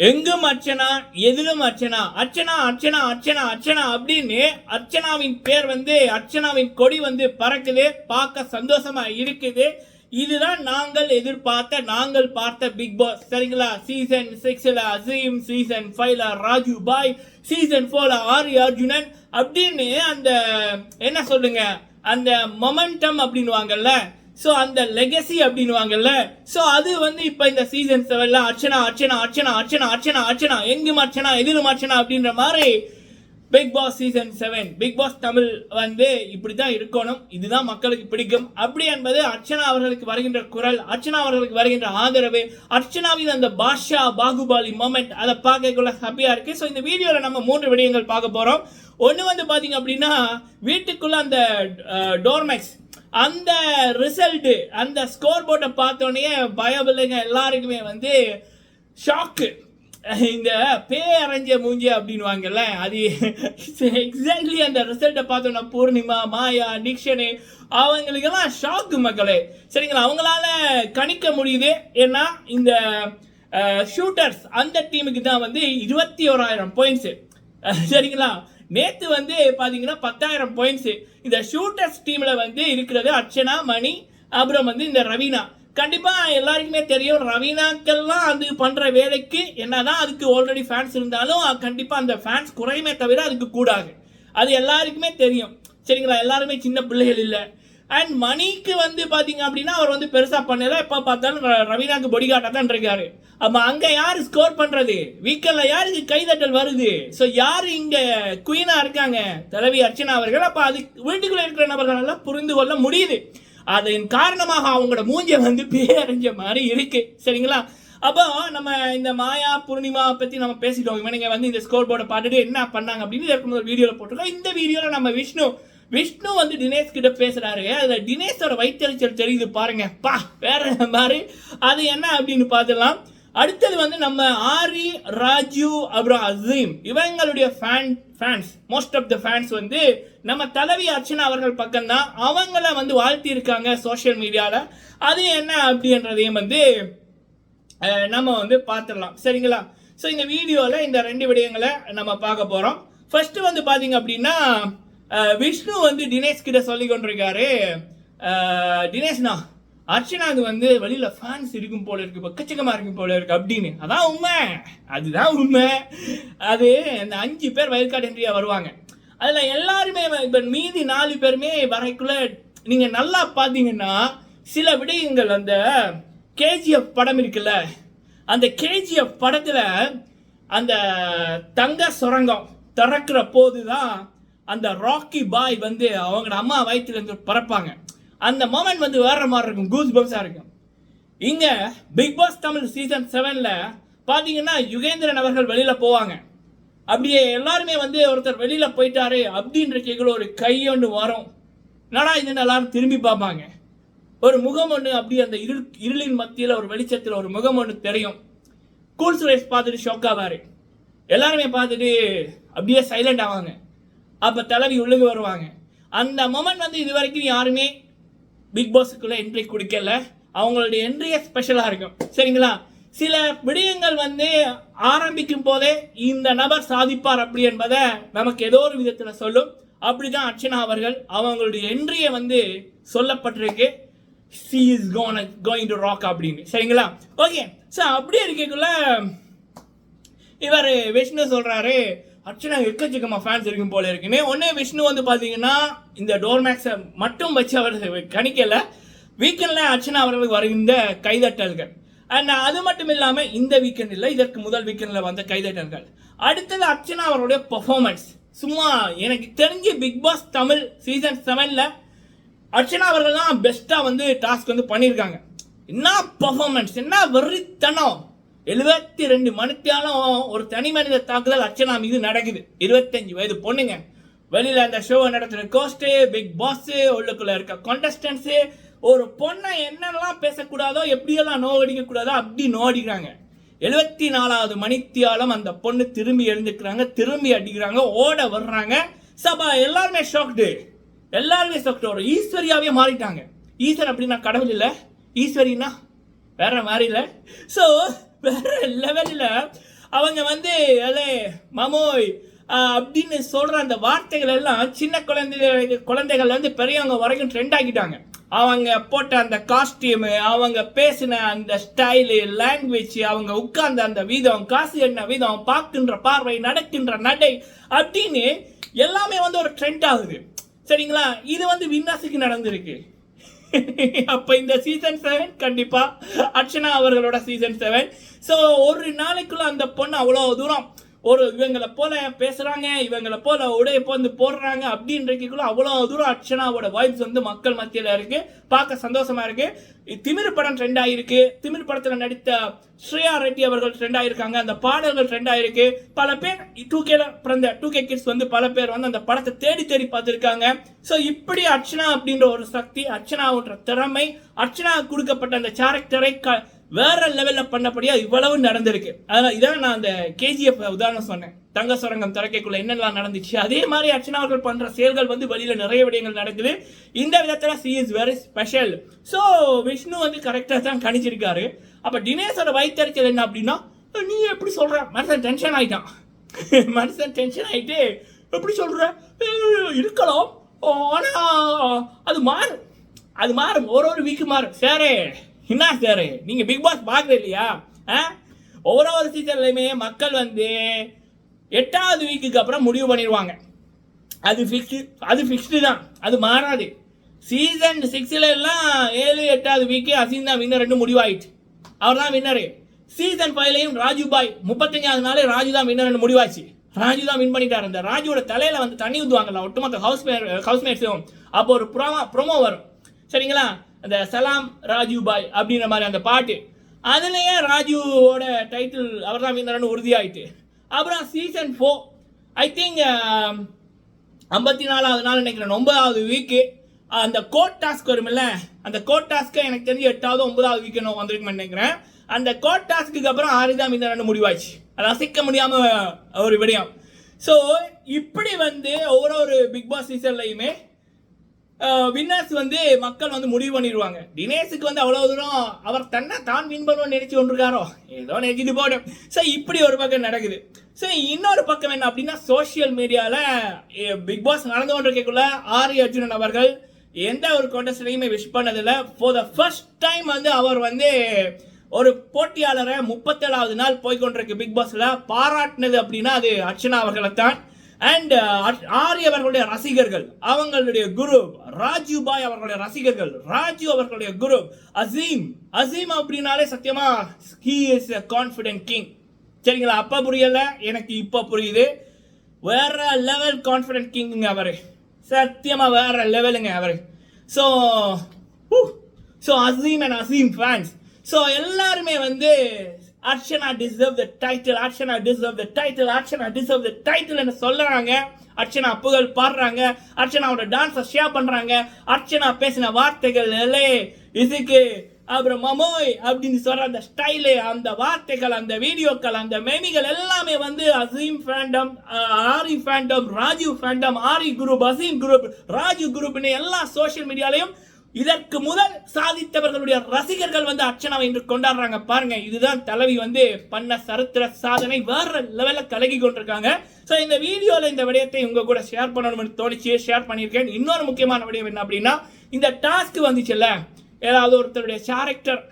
எங்கும் அர்ச்சனா எதிலும் அர்ச்சனா அர்ச்சனா அர்ச்சனா அர்ச்சனா அர்ச்சனா அப்படின்னு அர்ச்சனாவின் பேர் வந்து அர்ச்சனாவின் கொடி வந்து பறக்குது பார்க்க சந்தோஷமா இருக்குது. இதுதான் நாங்கள் எதிர்பார்த்த நாங்கள் பார்த்த பிக் பாஸ் சரிங்களா? சீசன் சிக்ஸ்ல அசீம் சீசன் ஃபைவ்ல ராஜு பாய் சீசன் ஃபோர்ல ஆர் அர்ஜுனன் அப்படின்னு அந்த என்ன சொல்லுங்க? அந்த மொமெண்டம் அப்படின்னுவாங்கல்ல ஸோ அந்த லெகசி அப்படின்வாங்கல்ல ஸோ அது வந்து இப்போ இந்த சீசன் செவன்ல அர்ச்சனா அர்ச்சனா அர்ச்சனா அர்ச்சனா அர்ச்சனா அர்ச்சனா எங்கும் அர்ச்சனா எதிலும் அர்ச்சனா அப்படின்ற மாதிரி Big Boss season seven Big Boss Tamil வந்து இப்படி தான் இருக்கணும். இதுதான் மக்களுக்கு பிடிக்கும். அப்படி என்பது அர்ச்சனா அவர்களுக்கு வருகின்ற குரல் அர்ச்சனா அவர்களுக்கு வருகின்ற ஆதரவு அர்ச்சனாவின் அந்த பாஷா பாகுபாலி மூமெண்ட் அதை பார்க்கக்குள்ள ஹாப்பியாக இருக்குது ஸோ இந்த வீடியோவில் நம்ம மூன்று விடயங்கள் பார்க்க போகிறோம் ஒன்று வந்து பார்த்தீங்க அப்படின்னா வீட்டுக்குள்ளே அந்த டோர்மேக்ஸ் அந்த ரிசல்ட் அந்த ஸ்கோர் போர்ட்டை பார்த்தோன்னே பயபிள்ளைங்க எல்லாருக்குமே வந்து ஷாக்கு இந்த பே அரைஞ்ச மூஞ்சி அப்படின்வாங்கல்ல அது எக்ஸாக்ட்லி அந்த ரிசல்ட்டை பார்த்தோன்னா பூர்ணிமா மாயா நிக்ஷனு அவங்களுக்கெல்லாம் ஷாக்கு மக்களே. சரிங்களா? அவங்களால கணிக்க முடியுது. ஏன்னா இந்த ஷூட்டர்ஸ் அந்த டீமுக்கு தான் வந்து இருபத்தி ஓராயிரம் பாயிண்ட்ஸு சரிங்களா? நேற்று வந்து பார்த்தீங்கன்னா பத்தாயிரம் பாயிண்ட்ஸு இந்த ஷூட்டர்ஸ் டீமில் வந்து இருக்கிறது அர்ச்சனா மணி அப்புறம் வந்து இந்த ரவீனா. கண்டிப்பாக எல்லாருக்குமே தெரியும் ரவீனாக்கெல்லாம் அது பண்ணுற வேலைக்கு என்னதான் அதுக்கு ஆல்ரெடி ஃபேன்ஸ் இருந்தாலும் கண்டிப்பாக அந்த ஃபேன்ஸ் குறையுமே தவிர அதுக்கு கூடாது. அது எல்லாருக்குமே தெரியும். சரிங்களா? எல்லாருமே சின்ன பிள்ளைகள் இல்லை. அண்ட் மணிக்கு வந்து பார்த்தீங்க அப்படின்னா அவர் வந்து பெருசாக பண்ணல. எப்போ பார்த்தாலும் ர- ரவீனாக்கு பொடிகாட்டா தான் இருக்காரு. அப்போ அங்கே யார் ஸ்கோர் பண்ணுறது வீக்கெண்ட்ல யாருக்கு கைதட்டல் வருது? ஸோ யார் இங்கே குயினாக இருக்காங்க? தலைவி அர்ச்சனா அவர்கள். அப்போ அது வீட்டுக்குள்ளே இருக்கிற நபர்கள் எல்லாம் புரிந்து கொள்ள முடியுது. அதன் காரணமாக அவங்களோட மூஞ்சை வந்து பேரஞ்ச மாதிரி இருக்குது சரிங்களா? அப்போ நம்ம இந்த மாயா பூர்ணிமா பற்றி நம்ம பேசிட்டோம். இவனுங்க வந்து இந்த ஸ்கோர் போர்டை பார்த்துட்டு என்ன பண்ணாங்க அப்படின்னு இதற்கு முதல் வீடியோவில் போட்டிருக்கோம். இந்த வீடியோவில் நம்ம விஷ்ணு விஷ்ணு வந்து தினேஷ் கிட்ட பேசுறாரு. அதுல தினேஷோட வைத்தறிச்சல் தெரியுது பாருங்க. பா வேற மாதிரி. அது என்ன அப்படின்னு பார்த்துடலாம். அடுத்தது வந்து நம்ம ஆரி ராஜு அப்புறம் அசீம். இவங்களுடைய fan fans most of the fans வந்து நம்ம தலைவி அர்ச்சனா அவர்கள் பக்கம் தான் அவங்கள வந்து வாழ்த்தியிருக்காங்க சோஷியல் மீடியாவில் அது என்ன அப்படின்றதையும் வந்து நம்ம வந்து பார்த்துடலாம். சரிங்களா? ஸோ இந்த வீடியோவில் இந்த ரெண்டு விடயங்களை நம்ம பார்க்க போகிறோம் ஃபர்ஸ்ட் வந்து பார்த்தீங்க அப்படின்னா விஷ்ணு வந்து தினேஷ் கிட்ட சொல்லி கொண்டிருக்காரு. அஹ், தினேஷ்ண்ணா அர்ச்சனாக்கு வந்து வெளியில ஃபேன்ஸ் இருக்கும் போல இருக்கு பக்கச்சக்கமா இருக்கும் போல இருக்கு அப்படின்னு. அதான் உண்மை. அதுதான் உண்மை. அது இந்த அஞ்சு பேர் வயல்காடு என்றியா வருவாங்க. அதுல எல்லாருமே இப்போ மீதி நாலு பேருமே வரைக்குள்ள நீங்க நல்லா பாத்தீங்கன்னா சில விடயங்கள் அந்த கேஜிஎஃப் படம் இருக்குல்ல அந்த கேஜிஎஃப் படத்துல அந்த தங்க சுரங்கம் திறக்கிற போது தான் அந்த ராக்கி பாய் வந்து அவங்களோட அம்மா வயிற்றுல இருந்து பறப்பாங்க. அந்த மொமெண்ட் வந்து வேற மாதிரி இருக்கும் கூஸ் பம்ஸா இருக்கும். இங்க பிக் பாஸ் தமிழ் சீசன் செவன்ல பாத்தீங்கன்னா யுகேந்திரன் அவர்கள் வெளியில போவாங்க. அப்படியே எல்லாருமே வந்து ஒருத்தர் வெளியில போயிட்டாரு அப்படின்ற கேட்கல ஒரு கை ஒன்று வரும். என்னடா இதுன்னு எல்லாரும் திரும்பி பார்ப்பாங்க. ஒரு முகம் ஒன்று அப்படியே அந்த இருள் இருளின் மத்தியில் ஒரு வெளிச்சத்தில் ஒரு முகம் ஒன்று தெரியும். கூல் சுரேஷ் பார்த்துட்டு ஷாக் எல்லாருமே பார்த்துட்டு அப்படியே சைலண்ட் ஆவாங்க. அப்போ தலைவி உள்ளுக்கு வருவாங்க. அந்த மொமெண்ட் வந்து இது வரைக்கும் யாருமே பிக் பாஸுக்குள்ளே என்ட்ரி கொடுக்கல. அவங்களுடைய என்ட்ரியே ஸ்பெஷலாக இருக்கும். சரிங்களா? சில விடயங்கள் வந்து ஆரம்பிக்கும் போதே இந்த நபர் சாதிப்பார் அப்படி என்பதை நமக்கு ஏதோ ஒரு விதத்தில் சொல்லும். அப்படி தான் அர்ச்சனா அவர்கள் அவங்களுடைய என்ட்ரியை வந்து சொல்லப்பட்டிருக்கு. She is gone going to rock அப்படின்னு. சரிங்களா? ஓகே ஸோ அப்படியே இருக்கக்குள்ள இவர் விஷ்ணு சொல்றாரு அர்ச்சனா எக்கச்சக்கமா ஃபேன்ஸ் இருக்கும் போல இருக்குன்னு ஒன்னே விஷ்ணு வந்து பாத்தீங்கன்னா இந்த டோர்மேக்ஸை மட்டும் வச்சு அவர் கணிக்கல. வீக்கெண்ட்ல அர்ச்சனா அவர்களுக்கு வருகின்ற கைதட்டல்கள். அண்ட் அது மட்டும் இல்லாம இந்த வீக்கெண்ட் இல்லை இதற்கு முதல் வீக்கெண்ட்ல வந்த கைதட்டல்கள். அடுத்தது அர்ச்சனா அவருடைய பர்ஃபார்மன்ஸ் சும்மா எனக்கு தெரிஞ்சு பிக் பாஸ் தமிழ் சீசன் செவன்ல அர்ச்சனா அவர்கள் தான் பெஸ்ட்டாக வந்து டாஸ்க் வந்து பண்ணியிருக்காங்க. என்ன பர்ஃபார்மன்ஸ் என்ன வெறித்தனம்? எழுபத்தி ரெண்டு மணித்தியாலும் ஒரு தனி மனித தாக்குதல் அர்ச்சனா மீது நடக்குது. இருபத்தஞ்சு வயது பொண்ணுங்க. வெளியில அந்த ஷோவை நடத்துற கோஸ்ட்டு பிக் பாஸ் உள்ளுக்குள்ள இருக்க contestants ஒரு பொண்ணை என்னெல்லாம் பேசக்கூடாதோ எப்படியெல்லாம் நோவடிக்க கூடாதோ அப்படி நோடிக்கிறாங்க எழுபத்தி நாலாவது மணித்தியாலம் அந்த பொண்ணு திரும்பி எழுந்துக்கிறாங்க திரும்பி அடிக்கிறாங்க ஓட வர்றாங்க. சபா எல்லாருமே ஷாக்டு எல்லாருமே ஷாக்டு ஒரு ஈஸ்வரியாவே மாறிட்டாங்க. ஈஸ்வர் அப்படின்னா கடவுள் இல்லை. ஈஸ்வரின்னா வேற மாதிரி இல்லை. ஸோ வேற லெவலில் அவங்க வந்து அலே மமோய் அப்படின்னு சொல்ற அந்த வார்த்தைகள் எல்லாம் சின்ன குழந்தைகள் குழந்தைகள் வந்து பெரியவங்க வரைக்கும் ட்ரெண்ட் ஆக்கிட்டாங்க. அவங்க போட்ட அந்த காஸ்டியூமு அவங்க பேசின அந்த ஸ்டைலு லாங்குவேஜ் அவங்க உட்கார்ந்த அந்த வீதம் காசு என்ன வீதம் பார்க்கின்ற பார்வை நடக்கின்ற நடை அப்படின்னு எல்லாமே வந்து ஒரு ட்ரெண்ட் ஆகுது. சரிங்களா? இது வந்து வின்னாசிக்கு நடந்திருக்கு. அப்ப இந்த சீசன் செவன் கண்டிப்பா அர்ச்சனா அவர்களோட சீசன் செவன் ஸோ ஒரு நாளைக்குள்ள அந்த பொண்ணு அவ்வளோ தூரம் ஒரு இவங்களை போல பேசுறாங்க இவங்களை போல உடைய வந்து போடுறாங்க அப்படின்றக்குள்ள அவ்வளோ தூரம் அர்ச்சனாவோட வாய்ஸ் வந்து மக்கள் மத்தியில் இருக்கு. பார்க்க சந்தோஷமா இருக்கு. திமிர் படம் ட்ரெண்ட் ஆகிருக்கு திமிர் படத்தில் நடித்த ஸ்ரேயா ரெட்டி அவர்கள் ட்ரெண்ட் ஆகிருக்காங்க அந்த பாடல்கள் ட்ரெண்ட் ஆகிருக்கு பல பேர் டூ கேல பிறந்த டூ கே கிட்ஸ் வந்து பல பேர் வந்து அந்த படத்தை தேடி தேடி பார்த்துருக்காங்க. ஸோ இப்படி அர்ச்சனா அப்படின்ற ஒரு சக்தி அர்ச்சனாவுன்ற திறமை அர்ச்சனா கொடுக்கப்பட்ட அந்த கேரக்டரை க வேற லெவலில் பண்ணபடியாக இவ்வளவு நடந்திருக்கு. அதனால் இதான் நான் அந்த கேஜிஎஃப் உதாரணம் சொன்னேன். தங்க சுரங்கம் திறக்கைக்குள்ள என்னெல்லாம் நடந்துச்சு? அதே மாதிரி அர்ச்சனா அவர்கள் பண்ற செயல்கள் வந்து வெளியில் நிறைய விடயங்கள் நடக்குது. இந்த விதத்தில் she is very special so Vishnu வந்து கரெக்டாக தான் கணிச்சிருக்காரு. அப்போ தினேஷோட வயிற்றுச்சல் என்ன அப்படின்னா நீ எப்படி சொல்ற? மனுஷன் டென்ஷன் ஆயிட்டான். மனுஷன் டென்ஷன் ஆயிட்டு எப்படி சொல்ற? இருக்கலாம். ஆனால் அது மாறும். அது மாறும். ஒரு ஒரு வீக்கு மாறும். சாரே. என்ன சார் நீங்கள் பிக் பாஸ் பார்க்குறது இல்லையா? ஆ? ஒவ்வொரு ஒரு சீசன்லையுமே மக்கள் வந்து எட்டாவது வீக்குக்கு அப்புறம் முடிவு பண்ணிடுவாங்க. அது ஃபிக்ஸு அது ஃபிக்ஸ்டு தான். அது மாறாது. சீசன் சிக்ஸில் எல்லாம் ஏழு எட்டாவது வீக்கு அசின் தான் வின்னர் ரெண்டு முடிவாயிட்டு அவர் தான் வின்னரு சீசன் ஃபைவ்லையும் ராஜு பாய் முப்பத்தஞ்சாவது நாளே ராஜு தான் வின்னர் முடிவாச்சு. ராஜு தான் வின் பண்ணிட்டார். அந்த ராஜுவோட தலையில் வந்து தண்ணி ஊற்றுவாங்கல்ல ஒட்டுமொத்த ஹவுஸ் ஹவுஸ்மேட்ஸும் அப்போ ஒரு ப்ரோமோ ப்ரோமோ வரும். சரிங்களா? அந்த சலாம் ராஜீவ் பாய் அப்படின்ற மாதிரி அந்த பாட்டு. அதுலேயே ராஜீவோட டைட்டில் அவர் தான் வீந்தரன் உறுதியாயிட்டு. அப்புறம் season four I think um, ஐம்பத்தி நாலாவது நாள் நினைக்கிறேன் ஒன்பதாவது வீக்கு அந்த கோட் டாஸ்க் வரும்ல அந்த கோட் டாஸ்க்கு எனக்கு தெரிஞ்சு எட்டாவது ஒன்பதாவது வீக்கு நான் வந்திருக்குமே நினைக்கிறேன். அந்த கோட் டாஸ்க்கு அப்புறம் ஆரிதா மீந்தரன் முடிவாச்சு அதை அசைக்க முடியாமல் ஒரு விடயம். ஸோ இப்படி வந்து ஒவ்வொரு ஒரு பிக் பாஸ் சீசன்லையுமே வின்னர்ஸ் வந்து மக்கள் வந்து முடிவு பண்ணிடுவாங்க. தினேஷுக்கு வந்து அவ்வளோ தூரம் அவர் தன்னை தான் வின் பண்ணுவோம்னு நினச்சி கொண்டிருக்காரோ ஏதோ நினைச்சிட்டு போடும். ஸோ இப்படி ஒரு பக்கம் நடக்குது. ஸோ இன்னொரு பக்கம் என்ன அப்படின்னா சோஷியல் மீடியாவில் பிக் பாஸ் நடந்து கொண்டிருக்கக்குள்ள ஆரி அர்ஜுனன் அவர்கள் எந்த ஒரு contestant-ஐயுமே விஷ் பண்ணதில்லை. ஃபார் த ஃபர்ஸ்ட் டைம் வந்து அவர் வந்து ஒரு போட்டியாளரை முப்பத்தேழாவது நாள் போய்கொண்டிருக்கு பிக் பாஸில் பாராட்டினது அப்படின்னா அது அர்ச்சனா அவர்களை தான் அண்ட் ஆரி uh, அவர்களுடைய ரசிகர்கள் அவங்களுடைய குரு ராஜீவ் பாய் அவர்களுடைய ரசிகர்கள் ராஜீவ் அவர்களுடைய குரு அசீம் அசீம் அப்படின்னாலே சத்தியமா he is a confident king சரிங்களா? அப்போ புரியல? எனக்கு இப்போ புரியுது. வேற லெவல் கான்ஃபிடென்ட் கிங்குங்க அவரு. சத்தியமா வேற லெவலுங்க அவரு. So so Azeem and Azeem fans so எல்லாருமே வந்து Archana deserve the title Archana deserve the title Archana deserve the title சொல்லுறாங்க. அர்ச்சனா புகழ் பாடுறாங்க. அர்ச்சனாவோட டான்ஸை ஷேர் பண்ணுறாங்க அர்ச்சனா பேசின வார்த்தைகள் எல்லே இதுக்கு அப்புறம் மமோய் அப்படின்னு சொல்கிற அந்த ஸ்டைலு அந்த வார்த்தைகள் அந்த வீடியோக்கள் அந்த மெமிகள் எல்லாமே வந்து Azeem fandom Aari fandom Rajeev fandom Aari group Azeem group Raju குரூப்னு எல்லா சோஷியல் மீடியாலையும் இதற்கு முதல் சாதித்தவர்களுடைய ரசிகர்கள் வந்து அர்ச்சனாவை இன்று கொண்டாடுறாங்க. பாருங்க இதுதான் தலைவி வந்து பண்ண சரித்திர சாதனை. வேற லெவலில் கலகி கொண்டிருக்காங்க. ஸோ இந்த வீடியோவில் இந்த விடயத்தை உங்க கூட ஷேர் பண்ணணும்னு தோணிச்சு ஷேர் பண்ணியிருக்கேன். இன்னொரு முக்கியமான விடயம் என்ன அப்படின்னா இந்த டாஸ்க் வந்துச்சுல்ல ஏதாவது ஒருத்தருடைய கேரக்டர்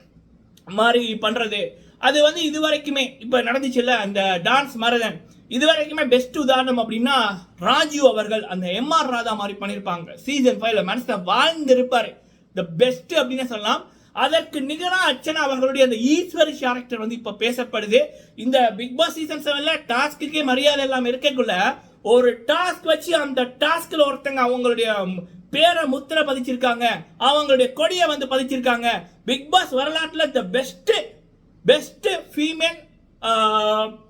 மாதிரி பண்ணுறது அது வந்து இது வரைக்குமே இப்போ நடந்துச்சுல்ல அந்த டான்ஸ் மரதன் இது வரைக்குமே பெஸ்ட் உதாரணம் அப்படின்னா ராஜீவ் அவர்கள் அந்த எம்ஆர் ராதா மாதிரி பண்ணியிருப்பாங்க. சீசன் ஃபைவ்ல மனுஷன் வாழ்ந்திருப்பாரு. த பெஸ்ட் அப்படின்னு சொல்லலாம். அதற்கு நிகரா அர்ச்சனா அவர்களுடைய அந்த ஈஸ்வரி கேரக்டர் வந்து இப்ப பேசப்படுது. இந்த பிக் பாஸ் சீசன் செவன்ல டாஸ்க்குக்கே மரியாதை எல்லாம் இருக்கக்குள்ள ஒரு டாஸ்க் வச்சு அந்த டாஸ்க்ல ஒருத்தங்க அவங்களுடைய பேரை முத்திரை பதிச்சிருக்காங்க. அவங்களுடைய கொடியை வந்து பதிச்சிருக்காங்க. பிக் பாஸ் வரலாற்றுல the best best female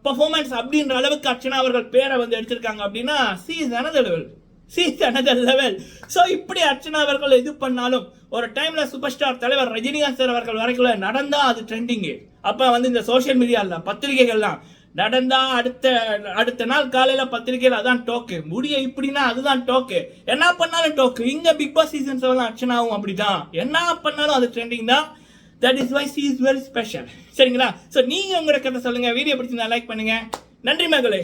performance அப்படின்ற அளவுக்கு அர்ச்சனா அவர்கள் பேரை வந்து எடுத்திருக்காங்க அப்படின்னா she is another level she another level so இப்படி அர்ச்சனா அவர்கள் இது பண்ணாலும் ஒரு டைமில் சூப்பர் ஸ்டார் தலைவர் ரஜினிகாந்த் சார் அவர்கள் வரைக்கும் நடந்தால் அது ட்ரெண்டிங்கு அப்போ வந்து இந்த சோஷியல் மீடியாவில் பத்திரிகைகள்லாம் நடந்தால் அடுத்த அடுத்த நாள் காலையில் பத்திரிகையில் அதான் டோக்கு முடிய இப்படின்னா அதுதான் டோக்கு என்ன பண்ணாலும் டோக்கு இங்கே பிக் பாஸ் சீசன் செவன் அர்ச்சனாவும் அப்படிதான். என்ன பண்ணாலும் அது ட்ரெண்டிங் தான். That is why she is very special சரிங்களா? ஸோ நீங்கள் உங்களோட கதை சொல்லுங்கள் வீடியோ பிடிச்சிருந்தா லைக் பண்ணுங்கள் நன்றி மகளே.